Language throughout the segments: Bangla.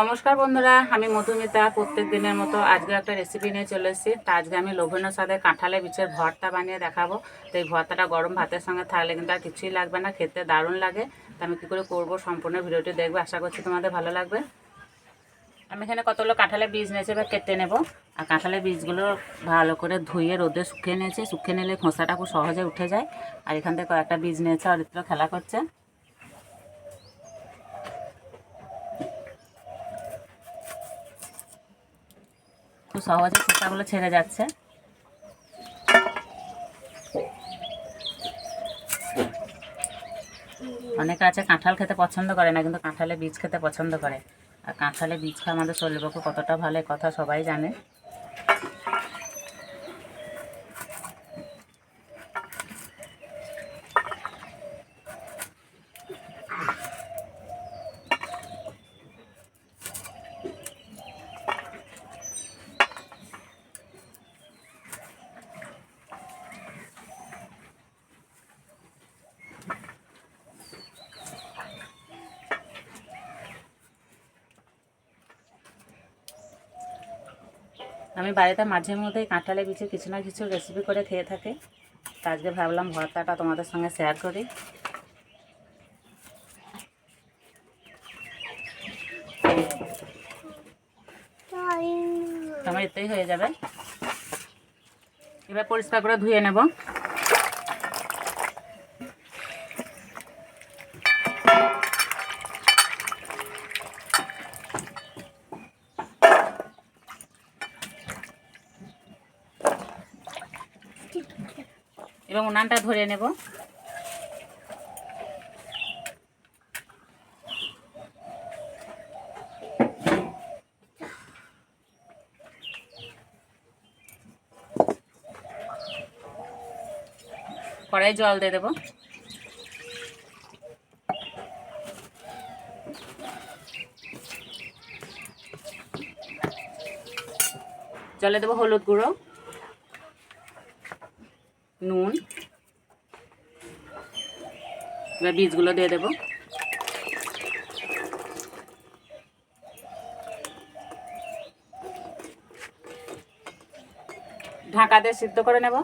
নমস্কার বন্ধুরা, আমি মধুমিতা। প্রত্যেক দিনের মতো আজকে একটা রেসিপি নিয়ে চলে এসেছি। তা আজকে আমি লোভনীয় সাথে কাঁঠালে বীজের ভর্তা বানিয়ে দেখাবো। তো এই ভর্তাটা গরম ভাতের সঙ্গে থাকলে কিন্তু আর কিছুই লাগবে না, খেতে দারুণ লাগে। তো আমি কী করে করব সম্পূর্ণ ভিডিওটি দেখবে, আশা করছি তোমাদের ভালো লাগবে। আমি এখানে কতগুলো কাঁঠালের বীজ নিয়েছি, এবার কেটে নেব। আর কাঁঠালের বীজগুলো ভালো করে ধুয়ে রোদে শুকিয়ে নিয়েছি। শুকিয়ে নিলে খোসাটা খুব সহজে উঠে যায়। আর এখান থেকে কয়েকটা বীজ নিয়েছে, অরিত্র খেলা করছে। খুব সহজে খোসাগুলো ছেড়ে যাচ্ছে। অনেকে আছে কাঁঠাল খেতে পছন্দ করে না, কিন্তু কাঁঠালে বীজ খেতে পছন্দ করে। আর কাঁঠালে বীজ খাওয়া আমাদের শরীরের পক্ষে কতটা ভালো কথা সবাই জানে। আমি বাড়িতে মাঝে মধ্যে কাঁঠালে বিচে কিছু না কিছু রেসিপি করে খেয়ে থাকি। তা আজকে ভাবলাম ভর্তাটা তোমাদের সঙ্গে শেয়ার করি। তোমার এতেই হয়ে যাবে। এবার পরিষ্কার করে ধুয়ে নেব। এবং উনানটা ধরে নেব। কড়াই জল দিয়ে দেবো। জলে দেবো হলুদ গুঁড়ো নুন। এবার বীজগুলো দিয়ে দেবো। ঢাকা দিয়ে সিদ্ধ করে নেব।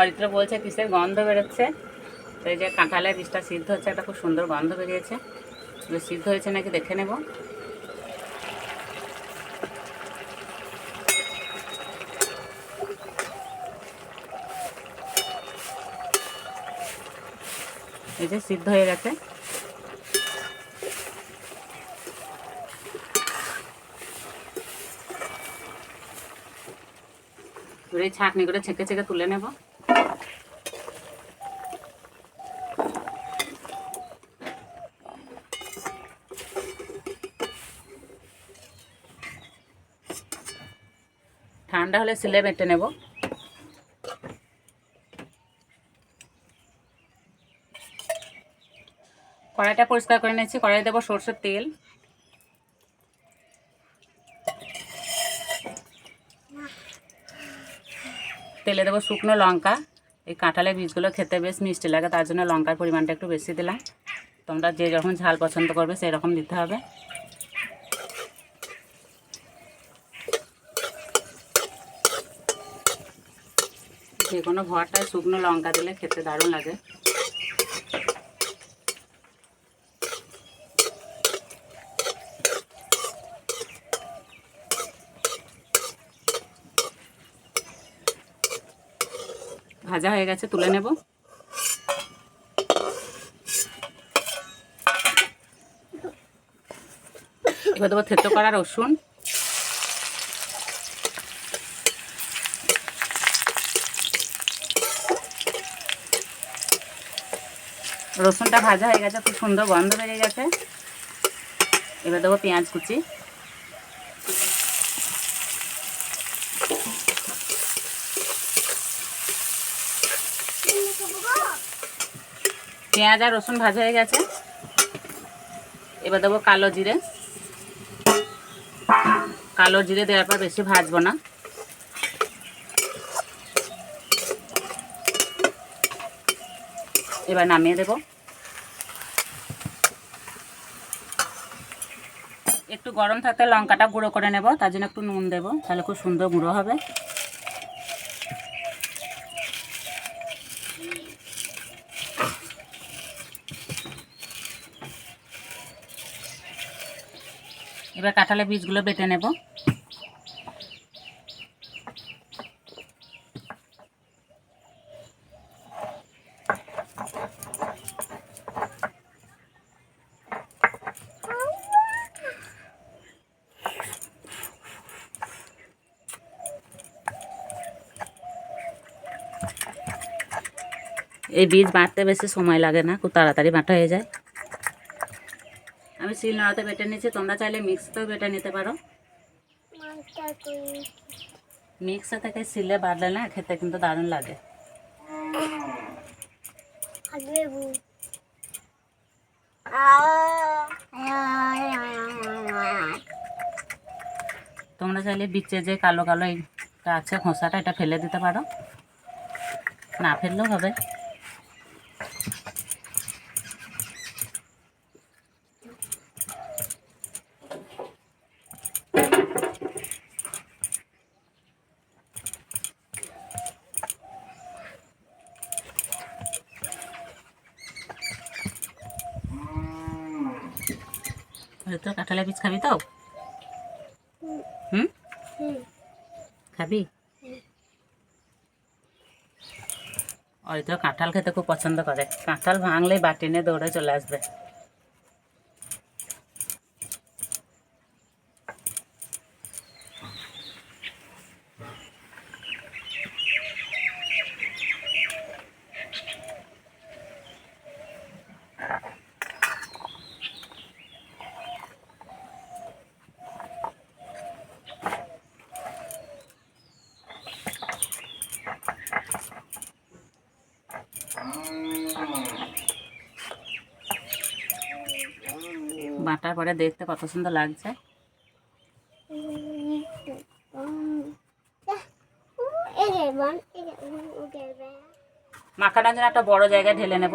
অরিত্র বলছে কিসের গন্ধ বেরোচ্ছে? তো এই যে কাঁঠালের বীজটা সিদ্ধ হচ্ছে, একটা খুব সুন্দর গন্ধ বেরিয়েছে। সিদ্ধ হয়েছে নাকি দেখে নেব। এই যে সিদ্ধ হয়ে গেছে। ছাঁকনি করে ছেঁকে ছেঁকে তুলে নেব। ঠান্ডা হলে সিলে বেটে নেব। কড়াইটা পরিষ্কার করে নিয়েছি কড়াই দেবো সর্ষের তেল। তেলে দেবো শুকনো লঙ্কা। এই কাঁঠালের বীজগুলো খেতে বেশ মিষ্টি লাগে, তার জন্য লঙ্কার পরিমাণটা একটু বেশি দিলাম। তোমরা যে রকম ঝাল পছন্দ করবে সেই রকম দিতে হবে। যে কোনো ভরটায় শুকনো লঙ্কা দিলে খেতে দারুণ লাগে। ভাজা হয়ে গেছে, তুলে নেব। এবার দেবো থেতো করা রসুন। রসুনটা ভাজা হয়ে গেছে, খুব সুন্দর গন্ধ বেরিয়ে গেছে। এবার দেবো পেঁয়াজ কুচি। পেঁয়াজ আর রসুন ভাজা হয়ে গেছে। এবার দেবো কালো জিরে। কালো জিরে দেওয়ার পর বেশি ভাজবো না। এবার নামিয়ে দেব। একটু গরম থাকতে লঙ্কাটা গুঁড়ো করে নেব, তার জন্য একটু নুন দেবো, তাহলে খুব সুন্দর গুঁড়ো হবে। এবার কাঁঠালের বীজগুলো বেটে নেব। এই বীজ বাঁটতে বেশি সময় লাগে না খুব তাড়াতাড়ি বাঁটা হয়ে যায়। আমি শিল নোড়াতে বেটে নিয়েছি তোমরা চাইলে মিক্সতেও বেটে নিতে পারো। মিক্সে থেকে শিলে বাটলে না খেতে কিন্তু দারুণ লাগে। তোমরা চাইলে বিচে যে কালো কালো এইটা আছে খোসাটা এটা ফেলে দিতে পারো। না ফেললেও হবে। তো, কাঁঠালের বীজ খাবি তো? হুম? খাবি? ওই তো কাঁঠাল খেতে খুব পছন্দ করে। কাঁঠাল ভাঙলে বাটি নিয়ে দৌড়ে চলে আসবে। বাটার পরে দেখতে কত সুন্দর লাগছে। মাখানোর জন্য একটা বড় জায়গায় ঢেলে নেব।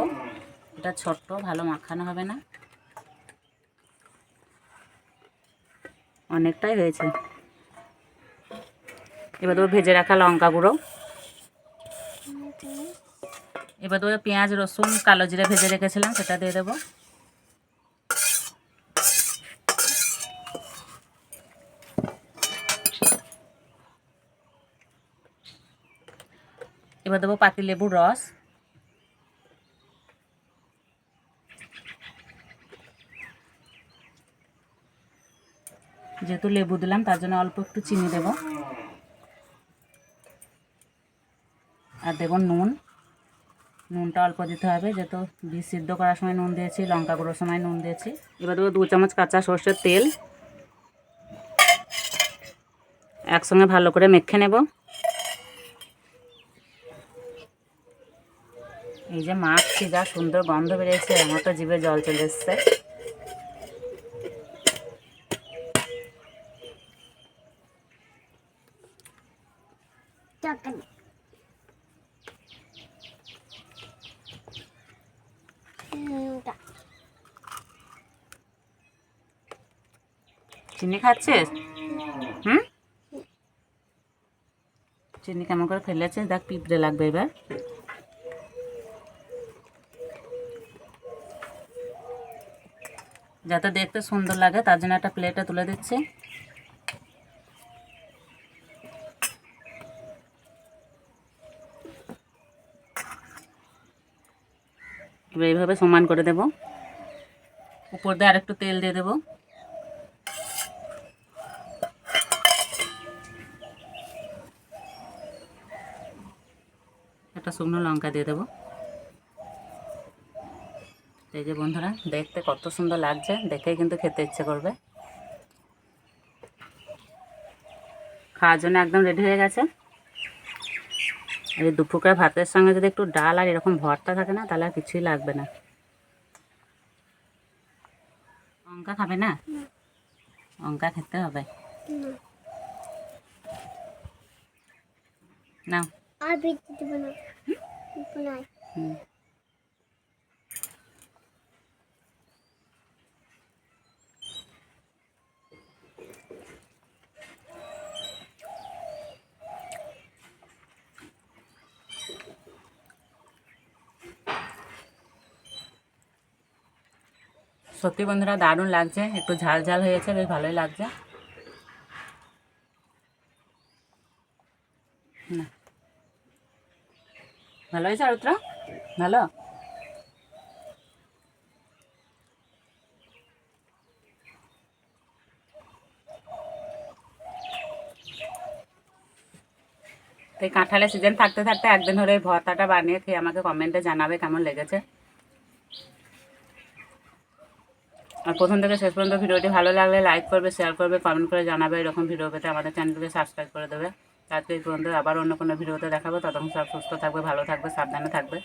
এটা ছোট্ট, ভালো মাখানো হবে না। অনেকটাই হয়েছে। এবার দেবো ভেজে রাখা লঙ্কা গুঁড়ো। এবার দেবো পেঁয়াজ, রসুন, কালো জিরে ভেজে রেখেছিলাম, সেটা দিয়ে দেবো। এবার দেবো পাতি লেবুর রস। যেহেতু লেবু দিলাম, তার জন্য অল্প একটু চিনি দেব। আর দেব নুন। নুনটা অল্প দিতে হবে, যেহেতু বীজ সিদ্ধ করার সময় নুন দিয়েছি, লঙ্কা গুঁড়োর সময় নুন দিয়েছি। এবার দেবো দু চামচ কাঁচা সর্ষের তেল। একসঙ্গে ভালো করে মেখে নেব। এই যে মাখছি যা সুন্দর গন্ধ বেরিয়েছে আমার তো জিভে জল চলে এসছে। চিনি খাচ্ছিস? হুম। চিনি কেমন করে ফেলেছিস? দেখ পিঁপড়ে লাগবে এবার। যাতে দেখতে সুন্দর লাগে, তার জন্য একটা প্লেটে তুলে দিচ্ছি। এইভাবে সমান করে দেব। উপর দিয়ে আরেকটু তেল দিয়ে দেবো। একটা শুকনো লঙ্কা দিয়ে দেবো। এই যে বন্ধুরা দেখতে কত সুন্দর লাগছে দেখেই কিন্তু খেতে ইচ্ছে করবে। খাওয়ার জন্য একদম রেডি হয়ে গেছে। এই দুপুকার ভাতের সঙ্গে যদি একটু ডাল আর এরকম ভর্তা থাকে না তাহলে আর কিছুই লাগবে না। লঙ্কা খাবে না। লঙ্কা খেতে হবে। না। আর না। হুম। সত্যি বন্ধুরা দারুণ লাগছে। একটু ঝাল ঝাল হয়েছে, বেশ ভালোই লাগছে। ভালো হয়েছে আরুত্রা ভালো? তো কাঁঠালের সিজন থাকতে থাকতে একদিন এই ভর্তাটা বানিয়ে খেয়ে আমাকে কমেন্টে জানাবে কেমন লেগেছে। আর প্রথম থেকে শেষ পর্যন্ত ভিডিওটি ভালো লাগলে লাইক করবে শেয়ার করবে কমেন্ট করে জানাবে। এরকম ভিডিও পেতে আমাদের চ্যানেলকে সাবস্ক্রাইব করে দেবে। আজকে এই পর্যন্ত আবার অন্য কোনো ভিডিওতে দেখাবো। ততক্ষণ সব সুস্থ থাকবে, ভালো থাকবে, সাবধানে থাকবে।